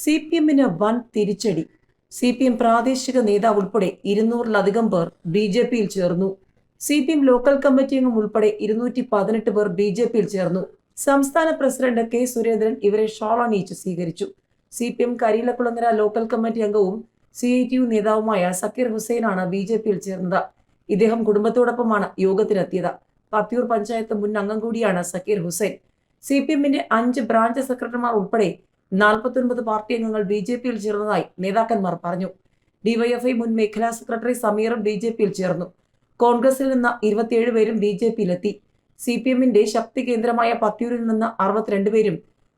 C P എമ്മിന് വൻ തിരിച്ചടി. സി പി എം പ്രാദേശിക നേതാവ് ഉൾപ്പെടെ ഇരുന്നൂറിലധികം പേർ ബി ജെ പിയിൽ ചേർന്നു. C P M local committee അംഗം ഉൾപ്പെടെ ഇരുന്നൂറ്റി പതിനെട്ട് പേർ ബി ജെ പിയിൽ ചേർന്നു. സംസ്ഥാന പ്രസിഡന്റ് കെ സുരേന്ദ്രൻ ഇവരെ ഷോൾ അണിയിച്ച് സ്വീകരിച്ചു. C P M Kariyilakulangara local committee അംഗവും സി ഐ ടി യു നേതാവുമായ സക്കീർ ഹുസൈനാണ് ബി ജെ പിയിൽ ചേർന്നത്. ഇദ്ദേഹം കുടുംബത്തോടൊപ്പമാണ് യോഗത്തിനെത്തിയത് പത്തിയൂർ പഞ്ചായത്ത് മുൻ അംഗം കൂടിയാണ് സക്കീർ ഹുസൈൻ. സി പി എമ്മിന്റെ അഞ്ച് ബ്രാഞ്ച് സെക്രട്ടറിമാർ ഉൾപ്പെടെ നാൽപ്പത്തൊൻപത് പാർട്ടി അംഗങ്ങൾ ബി ജെ പിയിൽ ചേർന്നതായി നേതാക്കന്മാർ പറഞ്ഞു. ഡിവൈഎഫ്ഐ മുൻ മേഖലാ സെക്രട്ടറി സമീറും ബി ജെ പിയിൽ ചേർന്നു. കോൺഗ്രസിൽ നിന്ന് ഇരുപത്തിയേഴ് പേരും ബി ജെ പിയിലെത്തി. സി പി എമ്മിന്റെ ശക്തി കേന്ദ്രമായ പത്തിയൂരിൽ നിന്ന് അറുപത്തിരണ്ട് പേരും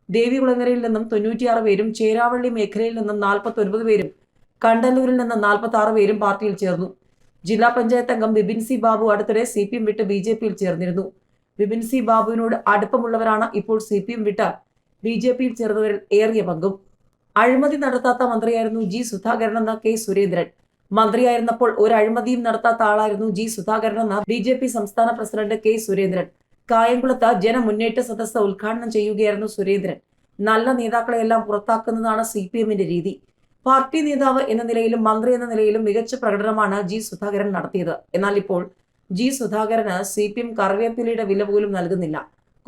ദേവികുളങ്ങരയിൽ നിന്നും തൊണ്ണൂറ്റിയാറ് പേരും ചേരാവള്ളി മേഖലയിൽ നിന്നും നാൽപ്പത്തൊൻപത് പേരും കണ്ടല്ലൂരിൽ നിന്ന് നാൽപ്പത്തി ആറ് പേരും പാർട്ടിയിൽ ചേർന്നു. ജില്ലാ പഞ്ചായത്ത് അംഗം ബിബിൻ സി ബാബു അടുത്തിടെ സി പി എം വിട്ട് ബി ജെ പിയിൽ ചേർന്നിരുന്നു. ബിബിൻ സി ബാബുവിനോട് അടുപ്പമുള്ളവരാണ് ഇപ്പോൾ സി പി എം വിട്ട് ബി ജെ പിയിൽ ചേർന്നവരിൽ ഏറിയ പങ്കും അഴിമതി നടത്താത്ത മന്ത്രിയായിരുന്നു ജി സുധാകരൻ എന്ന കെ സുരേന്ദ്രൻ. മന്ത്രിയായിരുന്നപ്പോൾ ഒരു അഴിമതിയും നടത്താത്ത ആളായിരുന്നു ജി സുധാകരൻ എന്ന ബി ജെ പി സംസ്ഥാന പ്രസിഡന്റ് കെ സുരേന്ദ്രൻ. കായംകുളത്ത് ജനമുന്നേറ്റ സദസ്സ് ഉദ്ഘാടനം ചെയ്യുകയായിരുന്നു സുരേന്ദ്രൻ. നല്ല നേതാക്കളെ എല്ലാം പുറത്താക്കുന്നതാണ് സി പി എമ്മിന്റെ രീതി. പാർട്ടി നേതാവ് എന്ന നിലയിലും മന്ത്രി എന്ന നിലയിലും മികച്ച പ്രകടനമാണ് ജി സുധാകരൻ നടത്തിയത്. എന്നാൽ ഇപ്പോൾ ജി സുധാകരന് സി പി എം കറിവേപ്പിലയുടെ വില പോലും നൽകുന്നില്ല.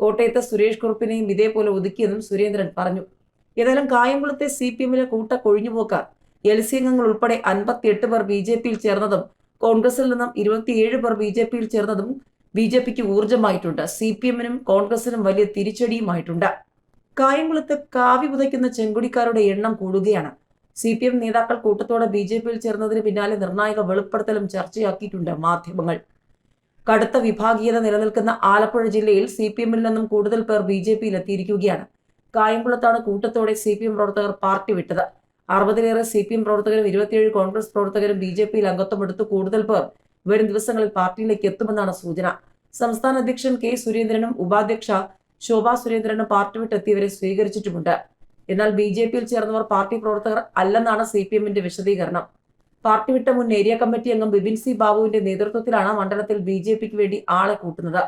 കോട്ടയത്തെ സുരേഷ് കുറുപ്പിനെയും ഇതേപോലെ ഒതുക്കിയെന്നും സുരേന്ദ്രൻ പറഞ്ഞു. ഏതായാലും കായംകുളത്തെ സി പി എമ്മിലെ കൂട്ട കൊഴിഞ്ഞുപോക്കാർ എൽ സി അംഗങ്ങൾ ഉൾപ്പെടെ അൻപത്തിയെട്ട് പേർ ബി ജെ പിയിൽ ചേർന്നതും കോൺഗ്രസിൽ നിന്നും ഇരുപത്തിയേഴ് പേർ ബി ജെ പിയിൽ ചേർന്നതും ബി ജെ പിക്ക് ഊർജമായിട്ടുണ്ട്. സി പി എമ്മിനും കോൺഗ്രസിനും വലിയ തിരിച്ചടിയുമായിട്ടുണ്ട്. കായംകുളത്ത് കാവി പുതയ്ക്കുന്ന ചെങ്കുടിക്കാരുടെ എണ്ണം കൂടുകയാണ്. സി പി എം നേതാക്കൾ കൂട്ടത്തോടെ ബി ജെ പിയിൽ ചേർന്നതിന് പിന്നാലെ നിർണായക വെളിപ്പെടുത്തലും ചർച്ചയാക്കിയിട്ടുണ്ട് മാധ്യമങ്ങൾ. കടുത്ത വിഭാഗീയത നിലനിൽക്കുന്ന ആലപ്പുഴ ജില്ലയിൽ സി പി എമ്മിൽ നിന്നും കൂടുതൽ പേർ ബി ജെ പിയിൽ എത്തിയിരിക്കുകയാണ് കായംകുളത്താണ് കൂട്ടത്തോടെ സി പി എം പ്രവർത്തകർ പാർട്ടി വിട്ടത്. അറുപതിലേറെ സി പി എം പ്രവർത്തകരും ഇരുപത്തിയേഴ് കോൺഗ്രസ് പ്രവർത്തകരും ബി ജെ പിയിൽ അംഗത്വമെടുത്ത് കൂടുതൽ പേർ വരും ദിവസങ്ങളിൽ പാർട്ടിയിലേക്ക് എത്തുമെന്നാണ് സൂചന. സംസ്ഥാന അധ്യക്ഷൻ കെ സുരേന്ദ്രനും ഉപാധ്യക്ഷ ശോഭാ സുരേന്ദ്രനും പാർട്ടി വിട്ടെത്തിയവരെ സ്വീകരിച്ചിട്ടുമുണ്ട്. എന്നാൽ ബി ജെ പിയിൽ ചേർന്നവർ പാർട്ടി പ്രവർത്തകർ അല്ലെന്നാണ് സി പി എമ്മിന്റെ വിശദീകരണം. പാർട്ടി വിട്ട മുൻ ഏരിയ കമ്മിറ്റി അംഗം ബിപിൻ സി ബാബുവിന്റെ നേതൃത്വത്തിലാണ് മണ്ഡലത്തിൽ ബി ജെ പിക്ക് വേണ്ടി ആളെ കൂട്ടുന്നത്.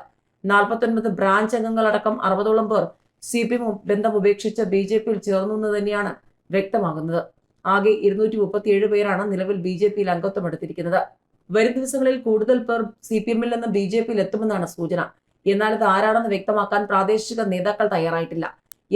നാൽപ്പത്തൊൻപത് ബ്രാഞ്ച് അംഗങ്ങളടക്കം അറുപതോളം പേർ സി പി എം ബന്ധം ഉപേക്ഷിച്ച് ബി ജെ പിയിൽ ചേർന്നു എന്ന് തന്നെയാണ് വ്യക്തമാകുന്നത്. ആകെ ഇരുന്നൂറ്റി മുപ്പത്തിയേഴ് പേരാണ് നിലവിൽ ബി ജെ പിയിൽ അംഗത്വം എടുത്തിരിക്കുന്നത്. വരും ദിവസങ്ങളിൽ കൂടുതൽ പേർ സി പി എമ്മിൽ നിന്ന് ബി ജെ പിയിൽ എത്തുമെന്നാണ് സൂചന. എന്നാൽ ഇത് ആരാണെന്ന് വ്യക്തമാക്കാൻ പ്രാദേശിക നേതാക്കൾ തയ്യാറായിട്ടില്ല.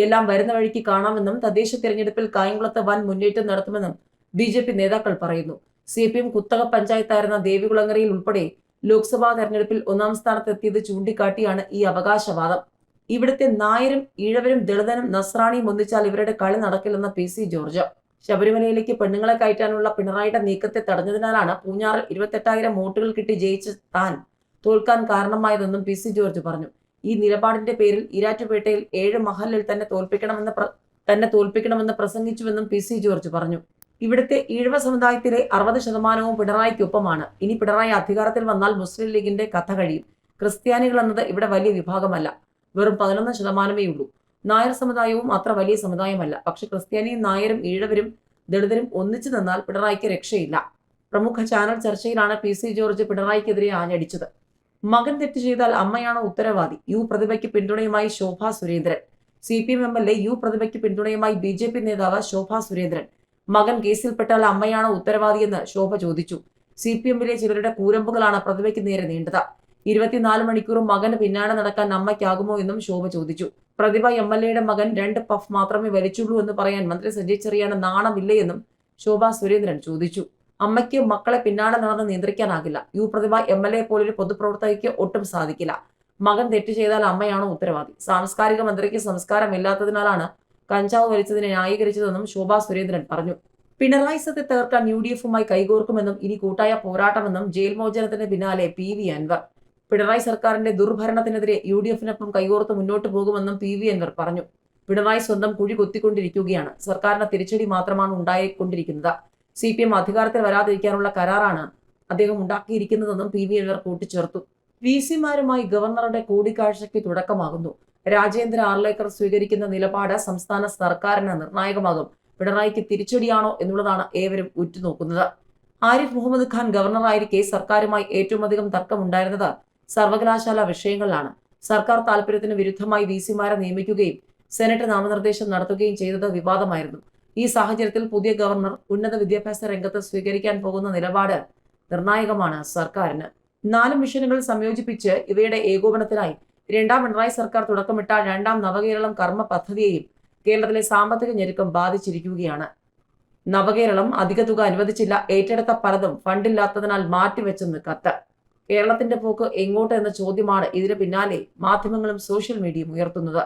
എല്ലാം വരുന്ന വഴിക്ക് കാണാമെന്നും തദ്ദേശ തിരഞ്ഞെടുപ്പിൽ കായംകുളത്ത് വൻ മുന്നേറ്റം നടത്തുമെന്നും ബി ജെ പി നേതാക്കൾ പറയുന്നു. സി പി എം കുത്തക പഞ്ചായത്തായിരുന്ന ദേവികുളങ്ങരയിൽ ഉൾപ്പെടെ ലോക്സഭാ തെരഞ്ഞെടുപ്പിൽ ഒന്നാം സ്ഥാനത്തെത്തിയത് ചൂണ്ടിക്കാട്ടിയാണ് ഈ അവകാശവാദം. ഇവിടുത്തെ നായരും ഈഴവരും ദളിതനും നസ്രാണിയും ഒന്നിച്ചാൽ ഇവരുടെ കളി നടക്കില്ലെന്ന പി സി ജോർജ്. ശബരിമലയിലേക്ക് പെണ്ണുങ്ങളെ കയറ്റാനുള്ള പിണറായിയുടെ നീക്കത്തെ തടഞ്ഞതിനാലാണ് പൂഞ്ഞാറിൽ ഇരുപത്തെട്ടായിരം വോട്ടുകൾ കിട്ടി ജയിച്ച താൻ തോൽക്കാൻ കാരണമായതെന്നും പി സി ജോർജ് പറഞ്ഞു. ഈ നിലപാടിന്റെ പേരിൽ ഇരാറ്റുപേട്ടയിൽ ഏഴ് മഹലിൽ തന്നെ തോൽപ്പിക്കണമെന്ന് തന്നെ തോൽപ്പിക്കണമെന്ന് പ്രസംഗിച്ചുവെന്നും പി സി ജോർജ് പറഞ്ഞു. ഇവിടുത്തെ ഈഴവ സമുദായത്തിലെ അറുപത് ശതമാനവും പിണറായിക്കൊപ്പമാണ്. ഇനി പിണറായി അധികാരത്തിൽ വന്നാൽ മുസ്ലിം ലീഗിന്റെ കഥ കഴിയും. ക്രിസ്ത്യാനികൾ എന്നത് ഇവിടെ വലിയ വിഭാഗമല്ല. വെറും പതിനൊന്ന് ശതമാനമേ ഉള്ളൂ. നായർ സമുദായവും അത്ര വലിയ സമുദായമല്ല. പക്ഷെ ക്രിസ്ത്യാനിയും നായരും ഈഴവരും ദളിതരും ഒന്നിച്ചു നിന്നാൽ പിണറായിക്ക് രക്ഷയില്ല. പ്രമുഖ ചാനൽ ചർച്ചയിലാണ് പി സി ജോർജ് പിണറായിക്കെതിരെ ആഞ്ഞടിച്ചത്. മകൻ തെറ്റ് ചെയ്താൽ അമ്മയാണ് ഉത്തരവാദി? യു പ്രതിഭയ്ക്ക് പിന്തുണയുമായി Shobha Surendran. C P M M L A U പ്രതിഭയ്ക്ക് പിന്തുണയുമായി ബി ജെ പി നേതാവ് ശോഭാ സുരേന്ദ്രൻ. മകൻ കേസിൽപ്പെട്ടാൽ അമ്മയാണ് ഉത്തരവാദിയെന്ന് ശോഭ ചോദിച്ചു. സി പി എമ്മിലെ ചിലരുടെ കൂരമ്പുകളാണ് പ്രതിഭയ്ക്ക് നേരെ നീണ്ടത്. ഇരുപത്തിനാല് മണിക്കൂറും മകന് പിന്നാലെ നടക്കാൻ അമ്മയ്ക്കാകുമോ എന്നും ശോഭ ചോദിച്ചു. പ്രതിഭ എം എൽ എയുടെ മകൻ രണ്ട് പഫ് മാത്രമേ വലിച്ചുള്ളൂ എന്ന് പറയാൻ മന്ത്രി സജയ് ചെറിയാന് നാണമില്ലേ ശോഭ സുരേന്ദ്രൻ ചോദിച്ചു. അമ്മയ്ക്ക് മക്കളെ പിന്നാലെ നടന്ന് നിയന്ത്രിക്കാനാകില്ല. U Prathibha M L A പോലൊരു പൊതുപ്രവർത്തകയ്ക്ക് ഒട്ടും സാധിക്കില്ല. മകൻ തെറ്റ് ചെയ്താൽ അമ്മയാണോ ഉത്തരവാദി? സാംസ്കാരിക മന്ത്രിക്ക് സംസ്കാരമില്ലാത്തതിനാലാണ് കഞ്ചാവ് വലിച്ചതിനെ ന്യായീകരിച്ചതെന്നും ശോഭാ സുരേന്ദ്രൻ പറഞ്ഞു. പിണറായി സത്തെ തകർക്കാൻ യു ഡി എഫുമായി കൈകോർക്കുമെന്നും ഇനി കൂട്ടായ പോരാട്ടമെന്നും ജയിൽ മോചനത്തിന് പിന്നാലെ പി വി അൻവർ. പിണറായി സർക്കാരിന്റെ ദുർഭരണത്തിനെതിരെ യു ഡി എഫിനൊപ്പം കൈകോർത്ത് മുന്നോട്ട് പോകുമെന്നും പി വി അൻവർ പറഞ്ഞു. പിണറായി സ്വന്തം കുഴി കൊത്തിക്കൊണ്ടിരിക്കുകയാണ്. സർക്കാരിന്റെ തിരിച്ചടി മാത്രമാണ് ഉണ്ടായിക്കൊണ്ടിരിക്കുന്നത്. സി പി എം അധികാരത്തിൽ വരാതിരിക്കാനുള്ള കരാറാണ് അദ്ദേഹം ഉണ്ടാക്കിയിരിക്കുന്നതെന്നും പി വി അൻവർ കൂട്ടിച്ചേർത്തു. വി സിമാരുമായി ഗവർണറുടെ കൂടിക്കാഴ്ചയ്ക്ക് തുടക്കമാകുന്നു. രാജേന്ദ്ര ആർലേക്കർ സ്വീകരിക്കുന്ന നിലപാട് സംസ്ഥാന സർക്കാരിന് നിർണായകമാകും. പിണറായിക്ക് തിരിച്ചടിയാണോ എന്നുള്ളതാണ് ഏവരും ഉറ്റുനോക്കുന്നത്. ആരിഫ് മുഹമ്മദ് ഖാൻ ഗവർണറായിരിക്കെ സർക്കാരുമായി ഏറ്റവും അധികം തർക്കമുണ്ടായിരുന്നത് സർവകലാശാല വിഷയങ്ങളിലാണ്. സർക്കാർ താല്പര്യത്തിന് വിരുദ്ധമായി വി സിമാരെ നിയമിക്കുകയും സെനറ്റ് നാമനിർദ്ദേശം നടത്തുകയും ചെയ്തത് വിവാദമായിരുന്നു. ഈ സാഹചര്യത്തിൽ പുതിയ ഗവർണർ ഉന്നത വിദ്യാഭ്യാസ രംഗത്ത് സ്വീകരിക്കാൻ പോകുന്ന നിലപാട് നിർണായകമാണ് സർക്കാരിന്. നാല് മിഷനുകൾ സംയോജിപ്പിച്ച് ഇവയുടെ ഏകോപനത്തിനായി രണ്ടാം പിണറായി സർക്കാർ തുടക്കമിട്ട രണ്ടാം നവകേരളം കർമ്മ പദ്ധതിയെയും കേരളത്തിലെ സാമ്പത്തിക ഞെരുക്കം ബാധിച്ചിരിക്കുകയാണ്. നവകേരളം അധിക തുക അനുവദിച്ചില്ല. ഏറ്റെടുത്ത പലതും ഫണ്ടില്ലാത്തതിനാൽ മാറ്റിവെച്ചെന്ന് കത്ത്. കേരളത്തിന്റെ പോക്ക് എങ്ങോട്ട് എന്ന ചോദ്യമാണ് ഇതിന് പിന്നാലെ മാധ്യമങ്ങളും സോഷ്യൽ മീഡിയയും ഉയർത്തുന്നത്.